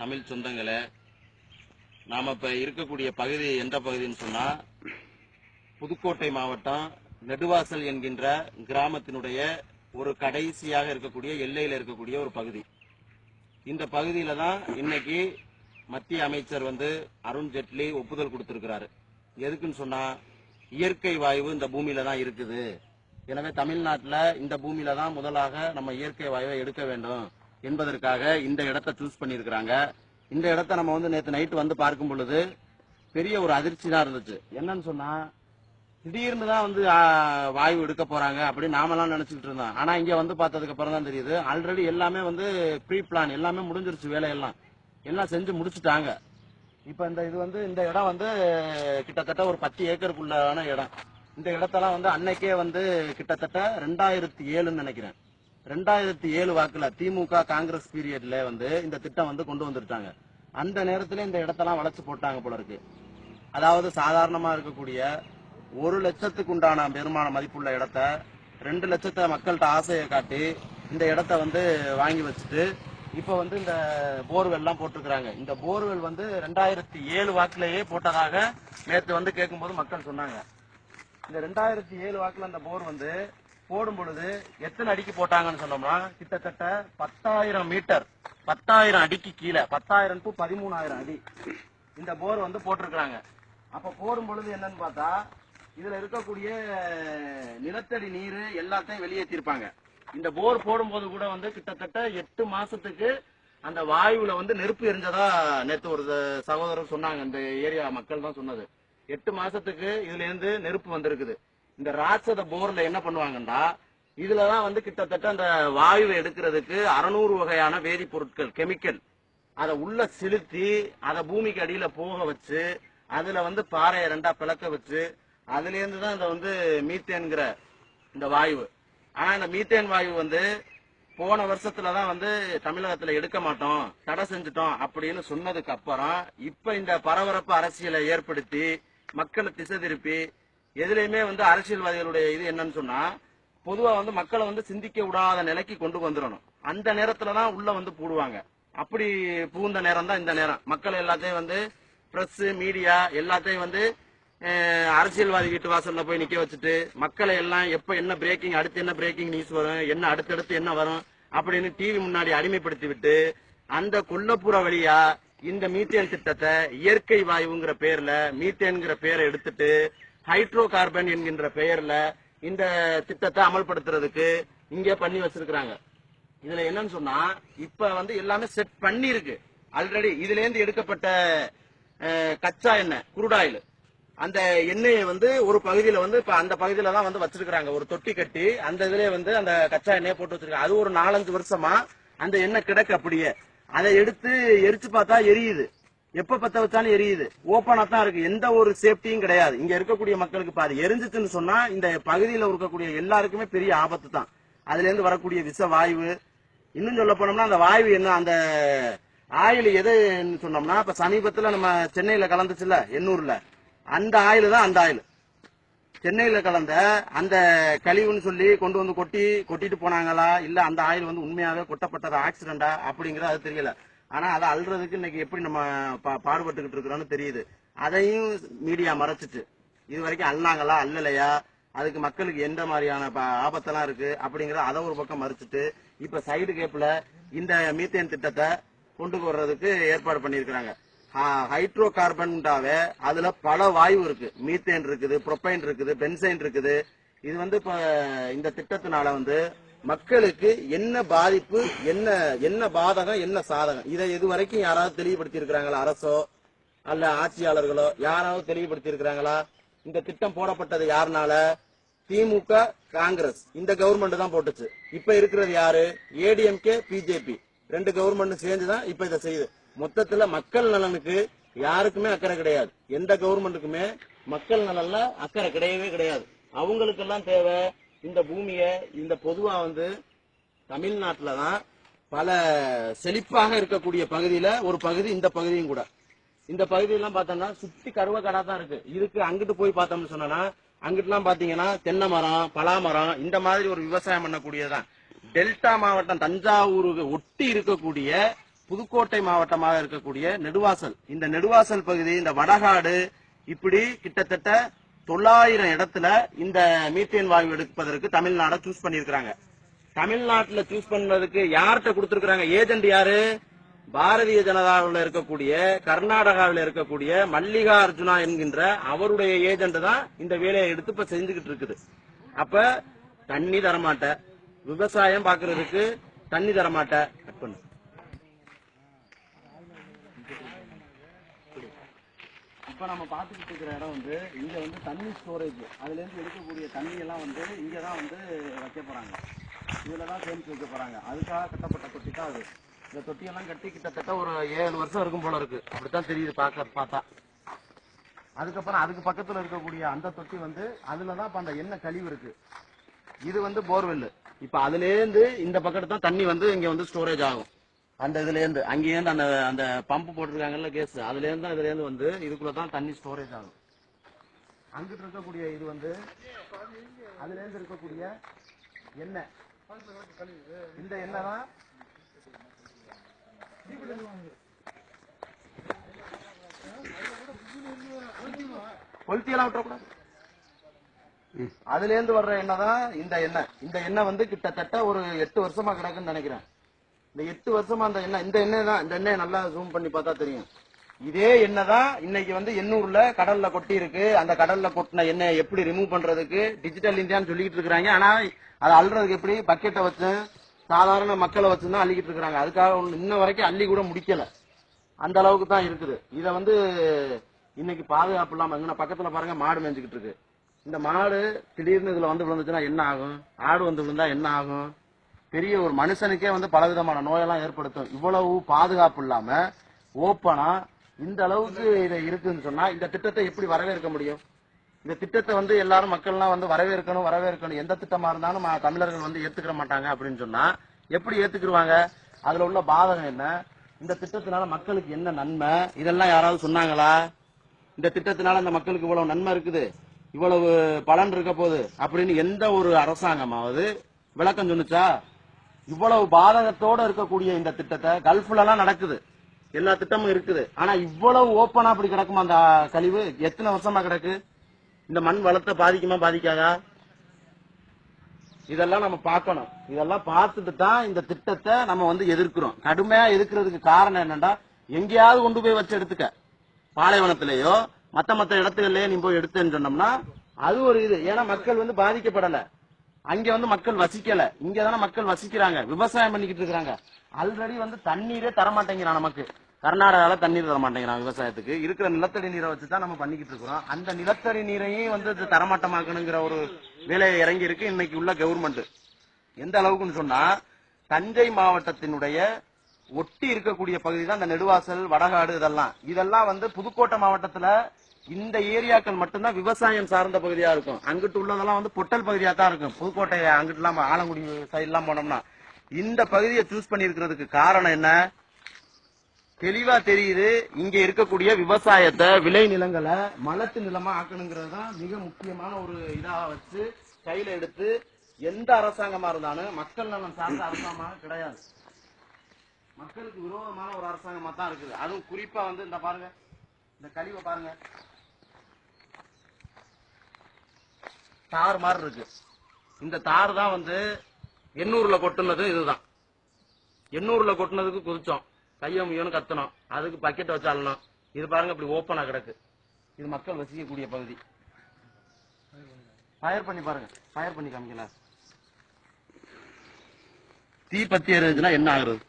தமிழ் சொந்தங்களே நாம இப்ப இருக்கக்கூடிய பகுதி எந்த பகுதின்னு சொன்னா புதுக்கோட்டை மாவட்டம் நெடுவாசல் என்கின்ற கிராமத்தினுடைய ஒரு கடைசியாக இருக்கக்கூடிய எல்லையில இருக்கக்கூடிய ஒரு பகுதி. இந்த பகுதியில தான் இன்னைக்கு மத்திய அமைச்சர் வந்து அருண் ஜெட்லி ஒப்புதல் கொடுத்திருக்கிறாரு. எதுக்குன்னு சொன்னா இயற்கை வாயு இந்த பூமியில தான் இருக்குது. எனவே தமிழ்நாட்டுல இந்த பூமியில தான் முதலாக நம்ம இயற்கை வாயுவை எடுக்க வேண்டும். என்பதற்காக இந்த இடத்தை சூஸ் பண்ணியிருக்கிறாங்க. இந்த இடத்த நம்ம வந்து நேற்று நைட்டு வந்து பார்க்கும் பொழுது பெரிய ஒரு அதிர்ச்சி தான் இருந்துச்சு. என்னன்னு சொன்னா திடீர்னு தான் வந்து வாய்வு வாயு எடுக்க போறாங்க அப்படின்னு நாமெல்லாம் நினைச்சுக்கிட்டு இருந்தோம். ஆனா இங்க வந்து பார்த்ததுக்கு அப்புறம் தான் தெரியுது. ஆல்ரெடி எல்லாமே வந்து ப்ரீ பிளான் எல்லாமே முடிஞ்சிருச்சு வேலையெல்லாம். எல்லாம் செஞ்சு முடிச்சுட்டாங்க. இப்ப இந்த இது வந்து இந்த இடம் வந்து கிட்டத்தட்ட ஒரு பத்து ஏக்கருக்குள்ளான இடம். இந்த இடத்தெல்லாம் வந்து அன்னைக்கே வந்து கிட்டத்தட்ட ரெண்டாயிரத்தி ஏழுன்னு நினைக்கிறேன். ரெண்டாயிரத்தி ஏழு வாக்குல திமுக காங்கிரஸ் பீரியட்ல வந்து இந்த திட்டம் வந்து கொண்டு வந்துட்டாங்க அந்த நேரத்துல இந்த இடத்தெல்லாம் வளைச்சு போட்டாங்க போல இருக்கு. அதாவது சாதாரணமா இருக்கக்கூடிய ஒரு லட்சத்துக்கு உண்டான பெருமான மதிப்புள்ள இடத்த ரெண்டு லட்சத்தை மக்கள்கிட்ட ஆசையை காட்டி இந்த இடத்த வந்து வாங்கி வச்சுட்டு இப்ப வந்து இந்த போர்வெல்லாம் போட்டிருக்கிறாங்க. இந்த போர்வெல் வந்து ரெண்டாயிரத்தி ஏழு வாக்குலயே போட்டதாக நேற்று வந்து கேட்கும்போது மக்கள் சொன்னாங்க. இந்த ரெண்டாயிரத்தி ஏழு வாக்குல அந்த போர் வந்து போடும் பொழுது எத்தனை அடிக்கு போட்டாங்கன்னு சொன்னோம்னா கிட்டத்தட்ட பத்தாயிரம் மீட்டர் பத்தாயிரம் அடிக்கு கீழே பத்தாயிரம் டு பதிமூணாயிரம் அடி இந்த போர் வந்து போட்டிருக்கிறாங்க. அப்ப போடும் பொழுது என்னன்னு பார்த்தா இதுல இருக்கக்கூடிய நிலத்தடி நீர் எல்லாத்தையும் வெளியேற்றிருப்பாங்க இந்த போர் போடும்போது கூட வந்து கிட்டத்தட்ட எட்டு மாசத்துக்கு அந்த வாயுல வந்து நெருப்பு எரிஞ்சதா நேற்று ஒரு சகோதரர் சொன்னாங்க இந்த ஏரியா மக்கள் தான் சொன்னது. எட்டு மாசத்துக்கு இதுல இருந்து நெருப்பு வந்திருக்குது. இந்த ராட்சத போர்ல என்ன பண்ணுவாங்கன்னா இதுலதான் வந்து கிட்டத்தட்ட அந்த வாயுவை எடுக்கிறதுக்கு அறுநூறு வகையான வேதிப்பொருட்கள் கெமிக்கல். அதை உள்ள செலுத்தி அதை பூமிக்கு அடியில போக வச்சு அதுல வந்து பாறையை ரெண்டா பிளக்க வச்சு அதுல இருந்து தான் இந்த வந்து மீத்தேன்கிற இந்த வாயு ஆனா இந்த மீத்தேன் வாயு வந்து போன வருஷத்துல தான் வந்து தமிழகத்துல எடுக்க மாட்டோம் தடை செஞ்சுட்டோம் அப்படின்னு சொன்னதுக்கு அப்புறம் இப்ப இந்த பரபரப்பு அரசியலை ஏற்படுத்தி மக்களை திசை திருப்பி எதுலையுமே வந்து அரசியல்வாதிகளுடைய இது என்னன்னு சொன்னா பொதுவா வந்து மக்களை வந்து சிந்திக்க விடாத நிலைக்கு கொண்டு வந்துடணும். அந்த நேரத்துலதான் உள்ள வந்து பூடுவாங்க. அப்படி பூந்த நேரம் தான் இந்த நேரம். மக்கள் எல்லாத்தையும் வந்து பிரஸ் மீடியா எல்லாத்தையும் வந்து அரசியல்வாதி வீட்டு வாசல்ல போய் நிக்க வச்சுட்டு மக்களை எல்லாம் எப்ப என்ன பிரேக்கிங் அடுத்து என்ன பிரேக்கிங் நியூஸ் வரும் என்ன அடுத்தடுத்து என்ன வரும் அப்படின்னு டிவி முன்னாடி அடிமைப்படுத்தி விட்டு அந்த கொல்லப்புற வழியா இந்த மீத்தேன் திட்டத்தை இயற்கை வாயுங்கிற பேர்ல மீத்தேன்கிற பேரை எடுத்துட்டு ஹைட்ரோ கார்பன் என்கின்ற பெயர்ல இந்த திட்டத்தை அமல்படுத்துறதுக்கு இங்க பண்ணி வச்சிருக்கிறாங்க. இதுல என்னன்னு சொன்னா இப்ப வந்து எல்லாமே செட் பண்ணி இருக்கு ஆல்ரெடி இதுல இருந்து எடுக்கப்பட்ட கச்சா எண்ணெய் குருடாயில் அந்த எண்ணெயை வந்து ஒரு பகுதியில வந்து இப்ப அந்த பகுதியில தான் வந்து வச்சிருக்காங்க ஒரு தொட்டி கட்டி அந்த இதுல வந்து அந்த கச்சா எண்ணெயை போட்டு வச்சிருக்காங்க. அது ஒரு நாலஞ்சு வருஷமா அந்த எண்ணெய் கிடக்கு அப்படியே. அதை எடுத்து எரிச்சு பார்த்தா எரியுது. எப்ப பத்த வச்சாலும் எரியுது. ஓப்பனா தான் இருக்கு. எந்த ஒரு சேஃப்டியும் கிடையாது. இங்க இருக்கக்கூடிய மக்களுக்கு பாரு எரிஞ்சிச்சுன்னு சொன்னா இந்த பகுதியில இருக்கக்கூடிய எல்லாருக்குமே பெரிய ஆபத்து தான். அதுல இருந்து வரக்கூடிய விஷ வாயு இன்னும் சொல்ல போனோம்னா அந்த வாயு என்ன அந்த ஆயில் எதுன்னு சொன்னோம்னா இப்ப சமீபத்துல நம்ம சென்னையில கலந்துச்சுல எண்ணூர்ல. அந்த ஆயில் தான் அந்த ஆயில். சென்னையில கலந்த அந்த கழிவுன்னு சொல்லி கொண்டு வந்து கொட்டி கொட்டிட்டு போனாங்களா? இல்ல அந்த ஆயில் வந்து உண்மையாவே கொட்டப்பட்டது ஆக்சிடென்டா அப்படிங்கறது அது தெரியல. ஆனா அதை அல்றதுக்கு இன்னைக்கு எப்படி நம்ம பா- பாடுபட்டுக்கிட்டு இருக்கிறோம்னு தெரியுது. அதையும் மீடியா மறைச்சிட்டு. இது வரைக்கும் அல்லாங்களா அல்லலையா? அதுக்கு மக்களுக்கு எந்த மாதிரியான ப- ஆபத்தெல்லாம் இருக்கு? அப்படிங்கறத அதை ஒரு பக்கம் மறைச்சிட்டு இப்ப சைடு கேப்ல இந்த மீத்தேன் திட்டத்தை கொண்டு வர்றதுக்கு ஏற்பாடு பண்ணியிருக்கிறாங்க. ஹைட்ரோ கார்பன்டாவே அதுல பல வாயு இருக்கு. மீத்தேன் இருக்குது புரொப்பைன் இருக்குது பென்சைன் இருக்குது. இது வந்து இப்ப இந்த திட்டத்தினால வந்து மக்களுக்கு என்ன பாதிப்பு என்ன என்ன பாதகம் என்ன சாதகம்? இதை இது வரைக்கும் யாராவது தெளிவுபடுத்தி இருக்கிறாங்களா அரசோ அல்ல ஆட்சியாளர்களோ யாராவது தெளிவுபடுத்தி இருக்கிறாங்களா இந்த திட்டம் போடப்பட்டது யாருனால? திமுக காங்கிரஸ். இந்த கவர்மெண்ட் தான் போட்டுச்சு. இப்ப இருக்கிறது யாரு? ஏடிஎம்கே பிஜேபி ரெண்டு கவர்மெண்ட் சேர்ந்து தான் இப்ப இதை செய்யுது. மொத்தத்துல மக்கள் நலனுக்கு யாருக்குமே அக்கறை கிடையாது. எந்த கவர்மெண்ட்டுக்குமே மக்கள் நலன்ல அக்கறை கிடையவே கிடையாது. அவங்களுக்கெல்லாம் தேவை இந்த பூமியை இந்த பொதுவா வந்து தமிழ்நாட்டில் தான் பல செழிப்பாக இருக்கக்கூடிய பகுதியில ஒரு பகுதி இந்த பகுதியும் கூட. இந்த பகுதியெல்லாம் பார்த்தோம்னா சுத்தி கருவ கடா தான் இருக்கு. இதுக்கு அங்கிட்டு போய் பார்த்தோம்னு சொன்னா அங்கிட்டுலாம் பாத்தீங்கன்னா தென்னை மரம் பலா மரம் இந்த மாதிரி ஒரு விவசாயம் பண்ணக்கூடியதான் டெல்டா மாவட்டம் தஞ்சாவூருக்கு ஒட்டி இருக்கக்கூடிய புதுக்கோட்டை மாவட்டமாக இருக்கக்கூடிய நெடுவாசல். இந்த நெடுவாசல் பகுதி இந்த வடகாடு இப்படி கிட்டத்தட்ட தொள்ளாயிரம் இடத்துல இந்த மீத்தேன் வாயு எடுப்பதற்கு தமிழ்நாட சூஸ் பண்ணியிருக்கிறாங்க. தமிழ்நாட்டுல சூஸ் பண்ணதுக்கு யார்கிட்ட கொடுத்திருக்கிறாங்க? ஏஜென்ட் யாரு? பாரதிய ஜனதாவில் இருக்கக்கூடிய கர்நாடகாவில் இருக்கக்கூடிய மல்லிகார்ஜுனா என்கின்ற அவருடைய ஏஜென்ட் தான் இந்த வேலையை எடுத்து இப்ப செஞ்சுக்கிட்டு இருக்குது. அப்ப தண்ணி தரமாட்ட விவசாயம் பாக்குறதுக்கு தண்ணி தரமாட்ட கட் பண்ணு. இப்போ நம்ம பார்த்துக்கிட்டு இருக்கிற இடம் வந்து இங்கே வந்து தண்ணி ஸ்டோரேஜ் அதுலேருந்து எடுக்கக்கூடிய தண்ணியெல்லாம் வந்து இங்கே தான் வந்து வைக்க போகிறாங்க இதில் தான் சேமித்து வைக்க போகிறாங்க அதுக்காக கட்டப்பட்ட தொட்டி தான் அது. இந்த தொட்டியெல்லாம் கட்டி கிட்டத்தட்ட ஒரு ஏழு வருஷம் இருக்கும் போல அப்படி அப்படித்தான் தெரியுது பார்க்க பார்த்தா. அதுக்கப்புறம் அதுக்கு பக்கத்தில் இருக்கக்கூடிய அந்த தொட்டி வந்து அதில் தான் இப்போ அந்த எண்ணெய் கழிவு இருக்குது இது வந்து போர்வெல் இப்போ அதுலேருந்து இந்த பக்கத்து தான் தண்ணி வந்து இங்கே வந்து ஸ்டோரேஜ் ஆகும். அந்த இதுல இருந்து அங்கேருந்து அந்த அந்த பம்ப் போட்டிருக்காங்கல்ல கேஸ் அதுல இருந்து இதுல இருந்து வந்து இதுக்குள்ள தான் தண்ணி ஸ்டோரேஜ் ஆகும். அங்கிட்டு இருக்கக்கூடிய இது வந்து அதுல இருந்து இருக்கக்கூடிய எண்ணெய். இந்த எண்ணெய் தான் கொளுத்தியெல்லாம் விட்டுறக்கூடாது. அதுல இருந்து வர்ற எண்ணெய் தான் இந்த எண்ணெய். இந்த எண்ணெய் வந்து கிட்டத்தட்ட ஒரு எட்டு வருஷமா கிடக்குன்னு நினைக்கிறேன். இந்த எட்டு வருஷமா அந்த எண்ணெய் இந்த எண்ணெய் தான் இந்த எண்ணெய் நல்லா ஜூம் பண்ணி பார்த்தா தெரியும். இதே எண்ணெய் தான் இன்னைக்கு வந்து எண்ணூர்ல கடல்ல கொட்டி இருக்கு. அந்த கடல்ல கொட்டின எண்ணெய் எப்படி ரிமூவ் பண்றதுக்கு டிஜிட்டல் இந்தியான்னு சொல்லிட்டு இருக்காங்க ஆனா அதை அள்ளுறதுக்கு எப்படி பக்கெட்டை வச்சு சாதாரண மக்களை வச்சு தான் அள்ளிக்கிட்டு இருக்காங்க அதுக்காக இன்ன வரைக்கும் அள்ளி கூட முடிக்கல. அந்த அளவுக்கு தான் இருக்குது. இத வந்து இன்னைக்கு பாதுகாப்பு இல்லாம இங்க பக்கத்துல பாருங்க மாடு மேய்ஞ்சுக்கிட்டு இருக்கு. இந்த மாடு திடீர்னு இதுல வந்து விழுந்துச்சுன்னா என்ன ஆகும்? ஆடு வந்து விழுந்தா என்ன ஆகும்? பெரிய ஒரு மனுஷனுக்கே வந்து பலவிதமான நோயெல்லாம் ஏற்படுத்தும். இவ்வளவு பாதுகாப்பு இல்லாம ஓப்பனா இந்த அளவுக்கு இது இருக்குன்னு சொன்னா இந்த திட்டத்தை எப்படி வரவேற்க முடியும்? இந்த திட்டத்தை வந்து எல்லாரும் மக்கள்லாம் வந்து வரவேற்கணும் வரவேற்கணும். எந்த திட்டமா இருந்தாலும் தமிழர்கள் வந்து ஏத்துக்கிற மாட்டாங்க அப்படின்னு சொன்னா எப்படி ஏத்துக்கிருவாங்க? அதுல உள்ள பாதகம் என்ன? இந்த திட்டத்தினால மக்களுக்கு என்ன நன்மை? இதெல்லாம் யாராவது சொன்னாங்களா? இந்த திட்டத்தினால அந்த மக்களுக்கு இவ்வளவு நன்மை இருக்குது. இவ்வளவு பலன் இருக்க போகுது. அப்படின்னு எந்த ஒரு அரசாங்கமாவது விளக்கம் சொன்னுச்சா? இவ்வளவு பாதகத்தோட இருக்கக்கூடிய இந்த திட்டத்தை கல்ஃப்ல எல்லாம் நடக்குது. எல்லா திட்டமும் இருக்குது. ஆனா இவ்வளவு ஓப்பனா அப்படி கிடக்குமா அந்த கழிவு? எத்தனை வருஷமா கிடக்கு? இந்த மண் வளத்தை பாதிக்குமா பாதிக்காதா? இதெல்லாம் நம்ம பார்க்கணும். இதெல்லாம் பார்த்துட்டு தான் இந்த திட்டத்தை நம்ம வந்து எதிர்க்கிறோம். கடுமையா எதிர்க்கிறதுக்கு காரணம் என்னன்னா எங்கேயாவது கொண்டு போய் வச்சு எடுத்துக்க. பாலைவனத்திலேயோ மத்த மத்த இடத்துலயே நீ போய் எடுத்தேன்னு சொன்னோம்னா அது ஒரு இது. ஏன்னா மக்கள் வந்து பாதிக்கப்படல. அங்க வந்து மக்கள் வசிக்கல. இங்க தானே மக்கள் வசிக்கிறாங்க. விவசாயம் பண்ணிக்கிட்டு இருக்கிறாங்க. ஆல்ரெடி வந்து தண்ணீரே தர மாட்டேங்கிறான் நமக்கு. கர்நாடகால தண்ணீர் தர மாட்டேங்கிறான் விவசாயத்துக்கு. இருக்கிற நிலத்தடி நீரை வச்சு தான் நம்ம பண்ணிக்கிட்டு இருக்கிறோம். அந்த நிலத்தடி நீரையும் வந்து இது தரமாட்டமாக்கணுங்கிற ஒரு வேலையை இறங்கி இருக்கு இன்னைக்கு உள்ள கவர்மெண்ட் எந்த அளவுக்குன்னு சொன்னா தஞ்சை மாவட்டத்தினுடைய ஒட்டி இருக்கக்கூடிய பகுதி தான் இந்த நெடுவாசல் வடகாடு இதெல்லாம். இதெல்லாம் வந்து புதுக்கோட்டை மாவட்டத்துல இந்த ஏரியாக்கள் மட்டும்தான் விவசாயம் சார்ந்த பகுதியா இருக்கும். அங்கிட்டு உள்ளதெல்லாம் வந்து பொட்டல் பகுதியா தான் இருக்கும். புதுக்கோட்டை அங்கிட்டு எல்லாம் ஆலங்குடி சைடு எல்லாம் போனோம்னா. இந்த பகுதியை சூஸ் பண்ணியிருக்கிறதுக்கு காரணம் என்ன? தெளிவா தெரியுது. இங்க இருக்கக்கூடிய விவசாயத்தை விளை நிலங்களை மலத்து நிலமா ஆக்கணுங்கிறது தான் மிக முக்கியமான ஒரு இதா வச்சு கையில எடுத்து எந்த அரசாங்கமா இருந்தாலும் மக்கள் நலன் சார்ந்த அரசாங்கமாக கிடையாது. மக்களுக்கு விரோதமான ஒரு அரசாங்கமா தான் இருக்குது. அதுவும் குறிப்பா வந்து இந்த பாருங்க இந்த கழிவை பாருங்க. தார் மாதிரி இருக்கு. இந்த தார் தான் வந்து எண்ணூர்ல கொட்டுனது இதுதான். எண்ணூர்ல கொட்டுனதுக்கு குதிச்சோம். கையை முயன்னு கத்தணும் அதுக்கு பக்கெட் வச்சு இது பாருங்க இப்படி ஓப்பனா கிடக்கு. இது மக்கள் வசிக்கக்கூடிய பகுதி. ஃபயர் பண்ணி பாருங்க. ஃபயர் பண்ணி காமிக்கலாம். தீ பத்தி எறிஞ்சுன்னா என்ன ஆகுறது?